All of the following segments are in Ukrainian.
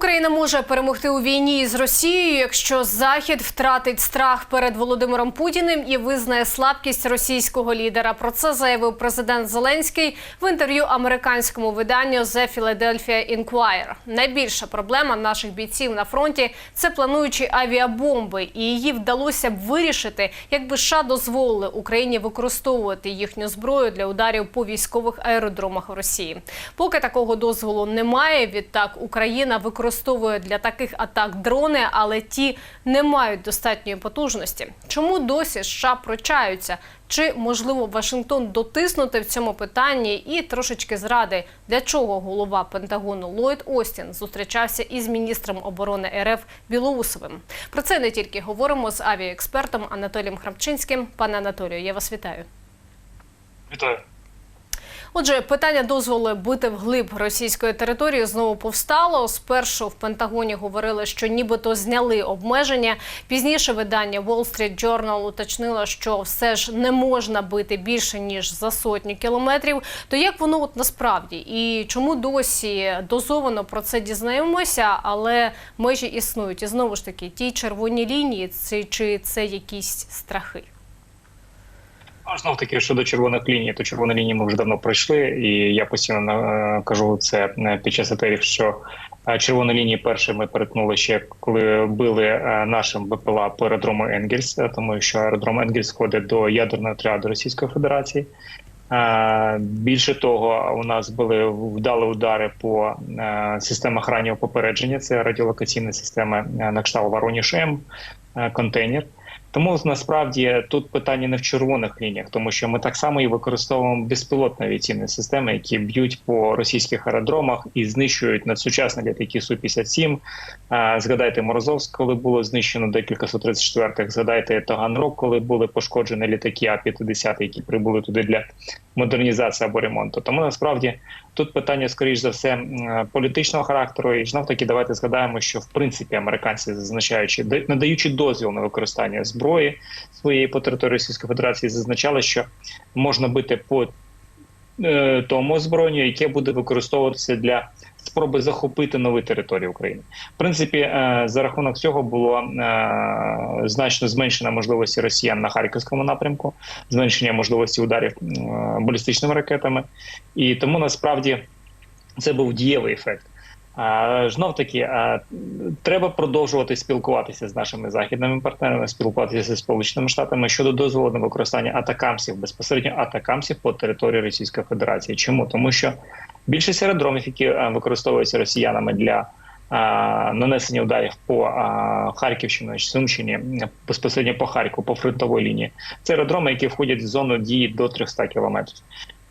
Україна може перемогти у війні з Росією, якщо Захід втратить страх перед Володимиром Путіним і визнає слабкість російського лідера. Про це заявив президент Зеленський в інтерв'ю американському виданню The Philadelphia Inquirer. Найбільша проблема наших бійців на фронті це плануючі авіабомби, і її вдалося б вирішити, якби США дозволили Україні використовувати їхню зброю для ударів по військових аеродромах в Росії. Поки такого дозволу немає, відтак Україна використовує для таких атак дрони, але ті не мають достатньої потужності. Чому досі США прочаються? Чи можливо Вашингтон дотиснути в цьому питанні і трошечки зради, для чого голова Пентагону Ллойд Остін зустрічався із міністром оборони РФ Білоусовим? Про це не тільки говоримо з авіаекспертом Анатолієм Храпчинським. Пане Анатолію, я вас вітаю. Вітаю. Отже, питання дозволу бити вглиб російської території знову повстало. Спершу в Пентагоні говорили, що нібито зняли обмеження. Пізніше видання Wall Street Journal уточнило, що все ж не можна бити більше ніж за сотню кілометрів. То як воно от насправді і чому досі дозовано про це дізнаємося, але межі існують і знову ж таки ті червоні лінії, це чи це якісь страхи? Знов таки щодо червоних ліній, то червоні лінії ми вже давно пройшли, і я постійно е, кажу це е, під час етерів, що е, червоні лінії перші ми перетнули ще коли били нашим БПЛА по аеродрому Енгельс, тому що аеродром Енгельс входить до ядерного отряду Російської Федерації. Більше того, у нас були вдали удари по системах раннього попередження. Це радіолокаційна система на кшталт Воронеж М, контейнер. Тому насправді тут питання не в червоних лініях, тому що ми так само і використовуємо безпілотні авіаційні системи, які б'ють по російських аеродромах і знищують надсучасні літаки су 57 Згадайте Морозовськ, коли було знищено декілька су 34 Згадайте Таганрог, коли були пошкоджені літаки А 50 які прибули туди для модернізації або ремонту. Тому насправді тут питання, скоріш за все, політичного характеру. І знов таки давайте згадаємо, що в принципі американці зазначаючи да- надаючи дозвіл на використання зброї своєї по території Російської Федерації, зазначали, що можна бити по е, тому озброєнню, яке буде використовуватися для спроби захопити нові території України. В принципі, е, за рахунок цього було е, значно зменшена можливості росіян на харківському напрямку, зменшення можливості ударів е, балістичними ракетами, і тому насправді це був дієвий ефект. Знов таки, треба продовжувати спілкуватися з нашими західними партнерами, спілкуватися з Сполученими Штатами щодо дозволу на використання атакамсів, безпосередньо атакамсів по території Російської Федерації. Чому? Тому що більшість аеродромів, які використовуються росіянами для а, нанесення ударів по а, Харківщині, Сумщині, безпосередньо по Харкову, по фронтовій лінії, це аеродроми, які входять в зону дії до 300 кілометрів.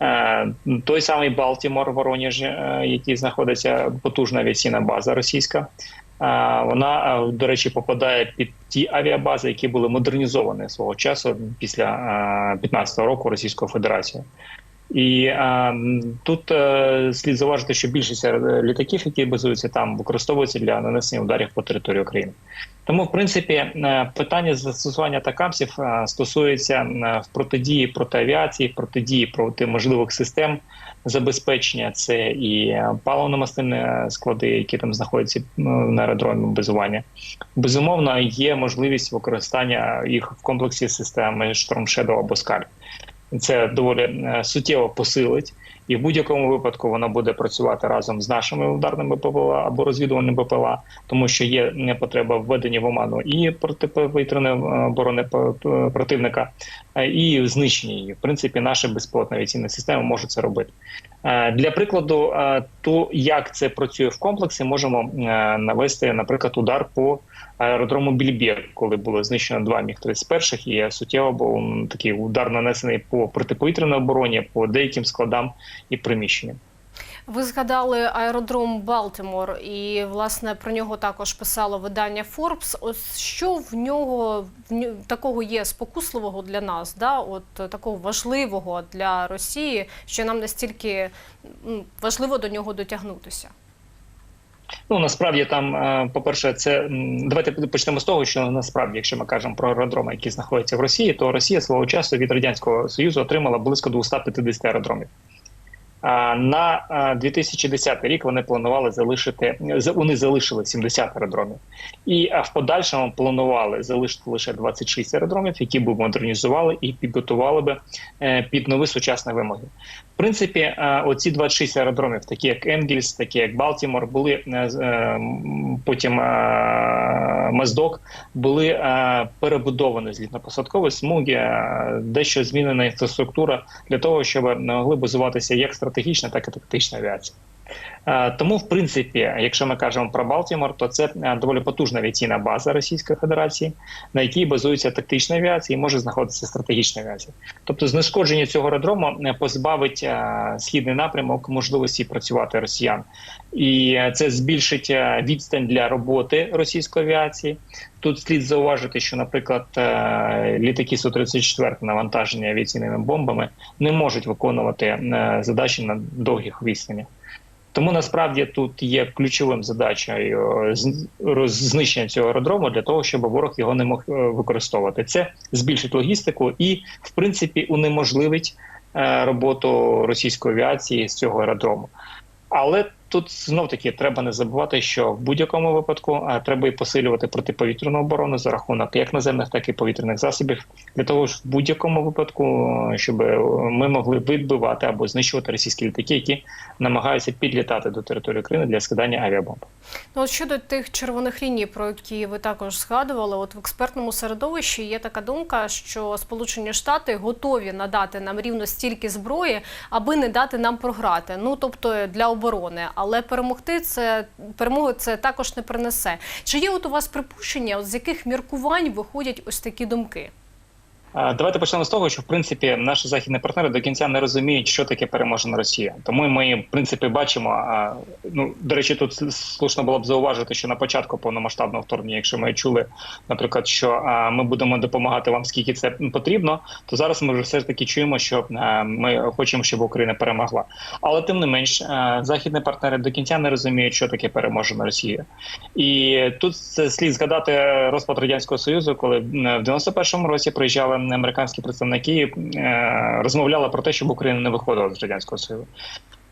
Е, Той самий Балтімор, Воронеж, е, який знаходиться потужна авіаційна база російська. е, Вона, е, до речі, попадає під ті авіабази, які були модернізовані свого часу після 15-го року Російською Федерацією. І м, тут е, слід зауважити, що більшість е, літаків, які базуються там, використовуються для нанесення ударів по території України. Тому, в принципі, е, питання застосування такамсів стосується в протидії проти авіації, протидії проти можливих систем забезпечення. Це і паливно-мастильні склади, які там знаходяться на аеродромі базування. Безумовно, є можливість використання їх в комплексі системи Shadow або Scalp. Це доволі е, суттєво посилить, і в будь-якому випадку вона буде працювати разом з нашими ударними ППЛА або розвідувальними ППЛА, тому що є потреба введення в оману і протиповітряної е, оборони п- противника, е, і знищення її. В принципі, наші безпілотні авіаційні системи можуть це робити. Е, Для прикладу, е, то як це працює в комплексі, можемо е, навести, наприклад, удар по аеродрому Більбєр, коли було знищено два міг 31 і суттєво був такий удар нанесений по протиповітряній обороні, по деяким складам і приміщенням. Ви згадали аеродром Балтимор, і власне про нього також писало видання Forbes. Ось що в нього в ню- такого є спокусливого для нас, да? от е, такого важливого для Росії, що нам настільки важливо до нього дотягнутися. Ну насправді там, е, по-перше, це давайте почнемо з того, що насправді, якщо ми кажемо про аеродроми, які знаходяться в Росії, то Росія свого часу від радянського союзу отримала близько 250 аеродромів. На а, 2010 рік вони планували залишити вони залишили 70 аеродромів, і в подальшому планували залишити лише 26 аеродромів, які б модернізували і підготували би е, під нові сучасні вимоги. Принципі, е, оці 26 аеродромів, такі як Енгельс, такі як Балтімор, були е, е, потім Моздок, були перебудовані злітно-посадкові смуги, дещо змінена інфраструктура для того, щоб могли базуватися як стратегічна, так і тактична авіація. Е, Тому, в принципі, якщо ми кажемо про Балтімор, то це е, доволі потужна авіаційна база Російської Федерації, на якій базується тактична авіація і може знаходитися стратегічна авіація. Тобто, знешкодження цього аеродрому е, позбавить східний напрямок можливості працювати росіян, і це збільшить відстань для роботи російської авіації. Тут слід зауважити, що, наприклад, літаки су 34 навантажені авіаційними бомбами не можуть виконувати задачі на довгих відстанях. Тому насправді тут є ключовим задачею е, знищення цього аеродрому для того, щоб ворог його не мог е, використовувати. Це збільшить логістику і, в принципі, унеможливить е, роботу російської авіації з цього аеродрому. Але тут знов таки треба не забувати, що в будь-якому випадку треба і посилювати протиповітряну оборону за рахунок як наземних, так і повітряних засобів, для того, щоб в будь-якому випадку, е, щоб е, ми могли відбивати або знищувати російські літаки, які намагаються підлітати до території України для скидання авіабомб. Ну, от щодо тих червоних ліній, про які ви також згадували, от в експертному середовищі є така думка, що Сполучені Штати готові надати нам рівно стільки зброї, аби не дати нам програти. Ну тобто для оборони, але перемогти це перемоги це також не принесе. Чи є от у вас припущення, от з яких міркувань виходять ось такі думки? Давайте почнемо з того, що в принципі наші західні партнери до кінця не розуміють, що таке переможена Росія. Тому ми в принципі бачимо. Ну до речі, тут слушно було б зауважити, що на початку повномасштабного вторгнення, якщо ми чули, наприклад, що ми будемо допомагати вам, скільки це потрібно, то зараз ми вже все ж таки чуємо, що ми хочемо, щоб Україна перемогла. Але тим не менш, західні партнери до кінця не розуміють, що таке переможена Росія. І тут слід згадати розпад радянського союзу, коли в 91-му році приїжджали американські представники, е, розмовляли про те, щоб Україна не виходила з радянського союзу.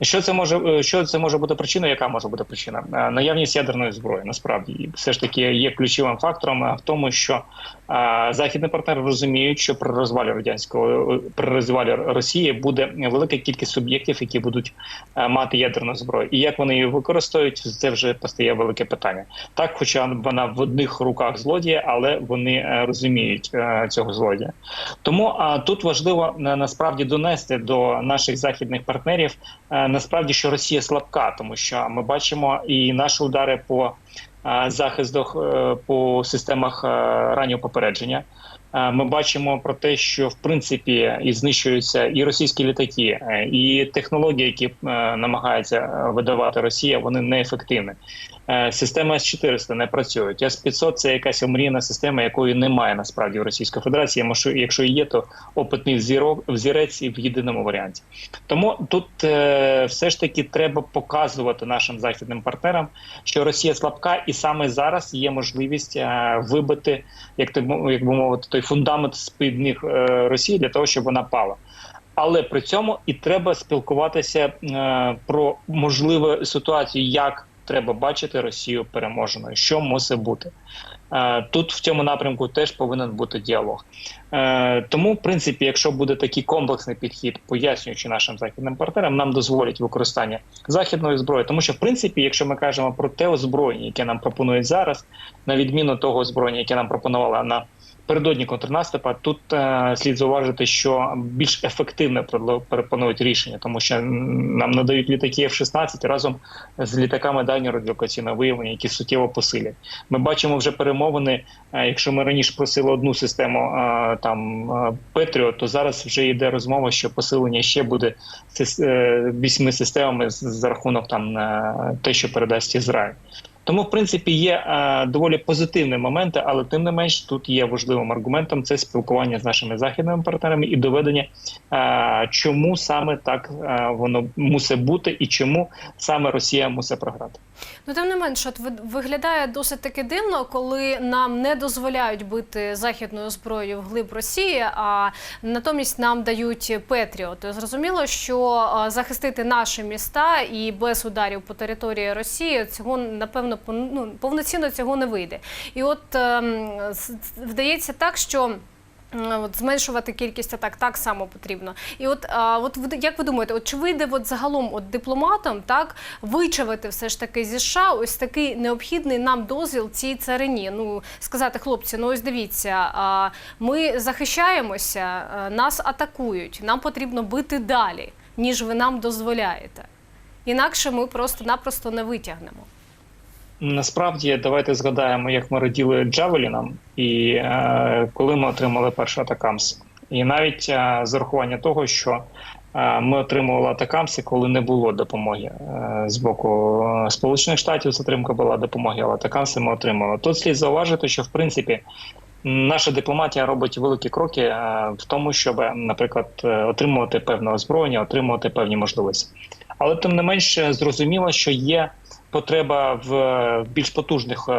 Що це може е, що це може бути причиною? Яка може бути причина? Е, Наявність ядерної зброї насправді все ж таки є ключовим фактором е, в тому, що західні партнери розуміють, що при розвалі радянського при розвалі Росії буде велика кількість суб'єктів, які будуть мати ядерну зброю, і як вони її використовують, це вже постає велике питання. Так, хоча вона в одних руках злодія, але вони розуміють цього злодія. Тому тут важливо насправді донести до наших західних партнерів насправді, що Росія слабка, тому що ми бачимо і наші удари по е, захисту е, по системах е, раннього попередження. Е, Ми бачимо про те, що в принципі і знищуються і російські літаки, е, і технології, які е, намагається видавати Росія, вони неефективні. Система С-400 не працюють. С-500 – це якась омріяна система, якої немає насправді в Російської Федерації. Може, Якщо є, то опитний взірок, взірець і в єдиному варіанті. Тому тут все ж таки треба показувати нашим західним партнерам, що Росія слабка, і саме зараз є можливість вибити, як ти як би мовити, той фундамент з під ніг е, Росії для того, щоб вона пала. Але при цьому і треба спілкуватися е, про можливу ситуацію, як треба бачити Росію переможеною, що мусить бути. Е, Тут в цьому напрямку теж повинен бути діалог. Тому, в принципі, якщо буде такий комплексний підхід, пояснюючи нашим західним партнерам, нам дозволять використання західної зброї. Тому що, в принципі, якщо ми кажемо про те озброєння, яке нам пропонують зараз, на відміну того озброєння, яке нам пропонували на Передодні контрнаступа тут е, слід зауважити, що більш ефективне пропонують рішення, тому що нам надають літаки F-16 разом з літаками дальнього радіолокаційного виявлення, які суттєво посилять. Ми бачимо вже перемовини. е, Якщо ми раніше просили одну систему е, там е, Петріо, то зараз вже йде розмова, що посилення ще буде е, вісьми системами за рахунок там е, те, що передасть Ізраїль. Тому, в принципі, є е, доволі позитивні моменти, але тим не менш тут є важливим аргументом це спілкування з нашими західними партнерами і доведення, е, чому саме так е, воно мусить бути, і чому саме Росія мусить програти. Ну, тим не менш, от ви- виглядає досить таки дивно, коли нам не дозволяють бити західною зброєю вглиб Росії, а натомість нам дають Петріот. Зрозуміло, що захистити наші міста і без ударів по території Росії цього напевно пон- ну, повноцінно цього не вийде. І от ем, вдається так, що. От зменшувати кількість атак так само потрібно. І от, а, от як ви думаєте, от чи вийде от загалом от дипломатам так вичавити все ж таки зі США ось такий необхідний нам дозвіл цій царині? Ну сказати, хлопці, ну ось дивіться, а, ми захищаємося, а, нас атакують, нам потрібно бити далі, ніж ви нам дозволяєте. Інакше ми просто-напросто не витягнемо. Насправді, давайте згадаємо, як ми раділи Джавелінам, і е, коли ми отримали перший атакамс. І навіть е, з урахування того, що е, ми отримували атакамси, коли не було допомоги е, з боку е, Сполучених Штатів. Затримка була допомоги, але атакамси ми отримали. Тут слід зауважити, що в принципі наша дипломатія робить великі кроки е, в тому, щоб, наприклад, е, отримувати певне озброєння, отримувати певні можливості. Але тим не менш зрозуміло, що є потреба в е, більш потужних, е,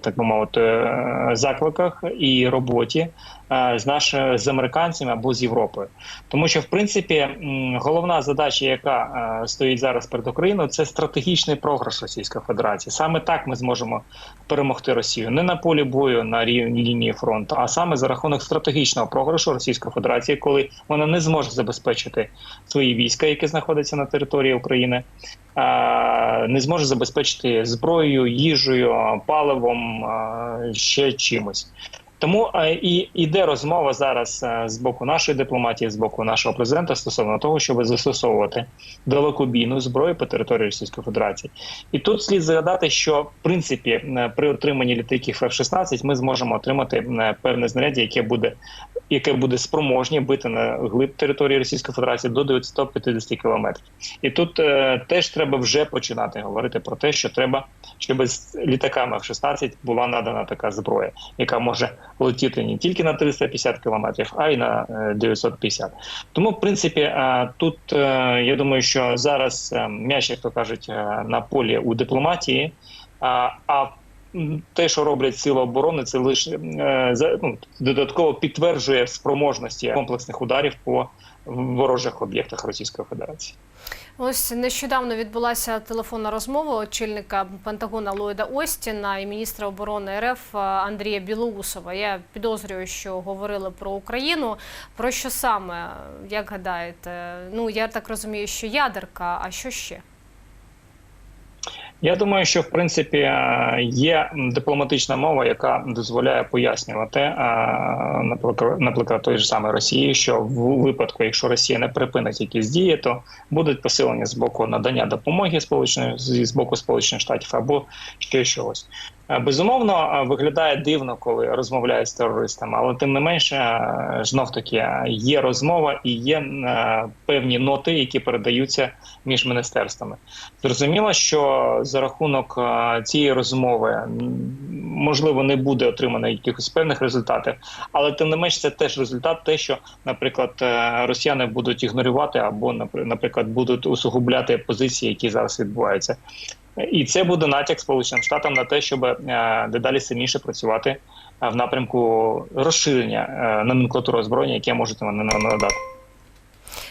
так би мовити, е, закликах і роботі з нашими з американцями або з Європою, тому що в принципі головна задача, яка е, стоїть зараз перед Україною, це стратегічний програш Російської Федерації. Саме так ми зможемо перемогти Росію не на полі бою на рівні лінії фронту, а саме за рахунок стратегічного програшу Російської Федерації, коли вона не зможе забезпечити свої війська, які знаходяться на території України. е, Не зможе забезпечити зброєю, їжею, паливом, е, ще чимось. Тому е, і йде розмова зараз е, з боку нашої дипломатії, з боку нашого президента стосовно того, щоб застосовувати далекобійну зброю по території Російської Федерації. І тут слід згадати, що в принципі е, при отриманні літаків F-16 ми зможемо отримати певне знаряддя, яке буде яке буде спроможні бити на глиб території Російської Федерації до 950 кілометрів. І тут е, теж треба вже починати говорити про те, що треба, щоб з літаками F-16 була надана така зброя, яка може летіти не тільки на 350 кілометрів, а й на е, 950. Тому, в принципі, е, тут е, я думаю, що зараз е, м'яч, як то кажуть, е, на полі у дипломатії. А, те, що роблять сили оборони, це лише е, ну, додатково підтверджує спроможності комплексних ударів по ворожих об'єктах Російської Федерації. Ось нещодавно відбулася телефонна розмова очільника Пентагона Ллойда Остіна і міністра оборони РФ Андрія Білоусова. Я підозрюю, що говорили про Україну. Про що саме, як гадаєте? Ну я так розумію, що ядерка, а що ще? Я думаю, що в принципі е, є дипломатична мова, яка дозволяє пояснювати, е, наприклад, той ж самий Росії, що в випадку, якщо Росія не припинить якісь дії, то будуть посилення з боку надання допомоги сполучених з боку Сполучених Штатів або ще щось. Е, Безумовно, е, виглядає дивно, коли розмовляють з терористами, але тим не менше, знов таки є розмова і є е, певні ноти, які передаються між міністерствами. Зрозуміло, що за рахунок е, цієї розмови можливо не буде отримано якихось певних результатів, але тим не менш це теж результат, те, що, наприклад, е, росіяни будуть ігнорувати або напри- наприклад, будуть усугубляти позиції, які зараз відбуваються. І це буде натяк Сполученим Штатам на те, щоб е, дедалі сильніше працювати е, в напрямку розширення е, номенклатури озброєння, яке можуть вони надати.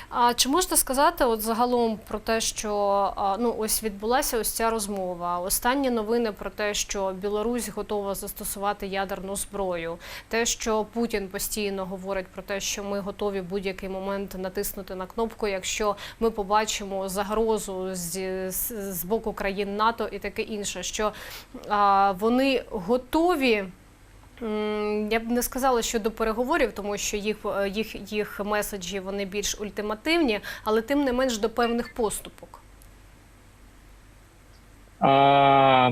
А чи можете сказати, от загалом про те, що ну ось відбулася ось ця розмова? Останні новини про те, що Білорусь готова застосувати ядерну зброю, те, що Путін постійно говорить про те, що ми готові будь-який момент натиснути на кнопку, якщо ми побачимо загрозу з, з боку країн НАТО і таке інше, що а, вони готові. Я б не сказала, що до переговорів, тому що їх, е, їх, їх меседжі вони більш ультимативні, але тим не менш до певних поступок.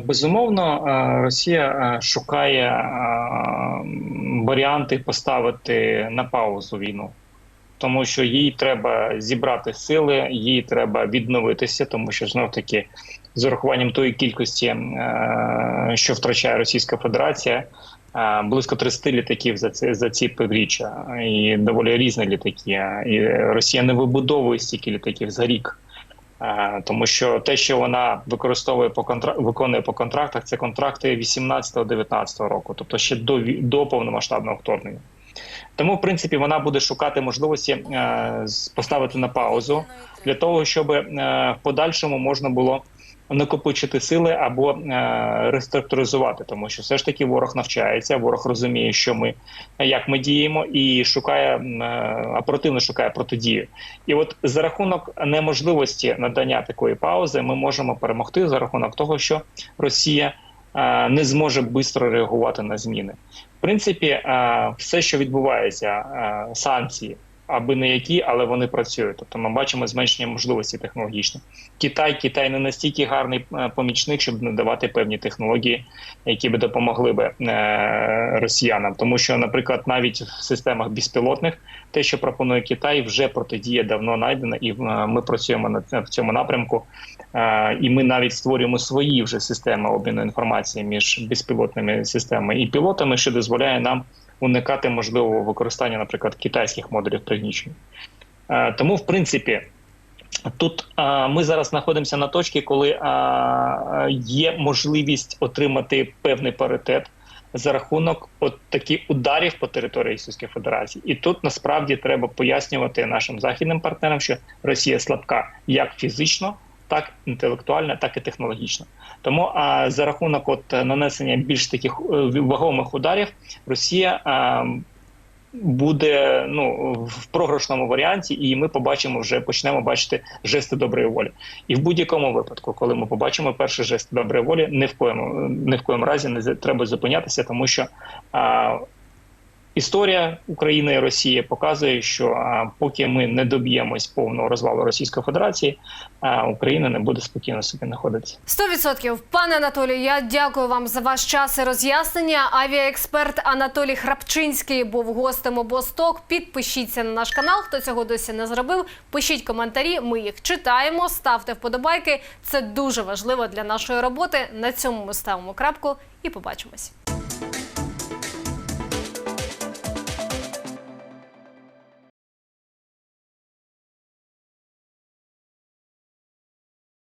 Безумовно, Росія шукає варіанти поставити на паузу війну. тому що їй треба зібрати сили, їй треба відновитися, тому що знов таки з урахуванням тої кількості, е, що втрачає Російська Федерація. е, Близько 30 літаків за ці за ці півріччя, і доволі різні літаки. І Росія не вибудовує стільки літаків за рік. Е, Тому що те, що вона використовує по контра... виконує по контрактах, це контракти 18-19 року, тобто ще до до повномасштабного вторгнення. Тому, в принципі, вона буде шукати можливості поставити на паузу для того, щоб в подальшому можна було накопичити сили або е, реструктуризувати, тому що все ж таки ворог навчається, ворог розуміє, що ми як ми діємо, і шукає е, оперативно шукає протидію. І от за рахунок неможливості надання такої паузи, ми можемо перемогти за рахунок того, що Росія е, не зможе швидко реагувати на зміни. В принципі, е, все, що відбувається, е, санкції. Аби не які, але вони працюють. Тобто ми бачимо зменшення можливості технологічних. Китай, Китай не настільки гарний е, помічник, щоб надавати певні технології, які би допомогли би е, росіянам. Тому що, наприклад, навіть в системах безпілотних те, що пропонує Китай, вже протидія давно знайдена, і е, ми працюємо в цьому напрямку. І ми навіть створюємо свої вже системи обміну інформації між безпілотними системами і пілотами, що дозволяє нам уникати можливого використання, наприклад, китайських модулів пригнічення. Тому, в принципі, тут е, ми зараз знаходимося на точці, коли е, є можливість отримати певний паритет за рахунок от таких ударів по території Російської Федерації. І тут насправді треба пояснювати нашим західним партнерам, що Росія слабка як фізично, так інтелектуально, так і технологічно. Тому а за рахунок от е, нанесення більш таких е, вагомих ударів, Росія а, буде ну в програшному варіанті, і ми побачимо вже почнемо бачити жести доброї волі. І в будь-якому випадку, коли ми побачимо перший жест доброї волі, ні в коєму ні в коєму разі не треба зупинятися, тому що а, історія України і Росії показує, що поки ми не доб'ємось повного розвалу Російської Федерації, Україна не буде спокійно собі знаходитися. Сто відсотків, пане Анатолію, я дякую вам за ваш час і роз'яснення. Авіаексперт Анатолій Храпчинський був гостем обосток. Підпишіться на наш канал. Хто цього досі не зробив, пишіть коментарі. Ми їх читаємо. Ставте вподобайки. Це дуже важливо для нашої роботи. На цьому ми ставимо крапку і побачимось.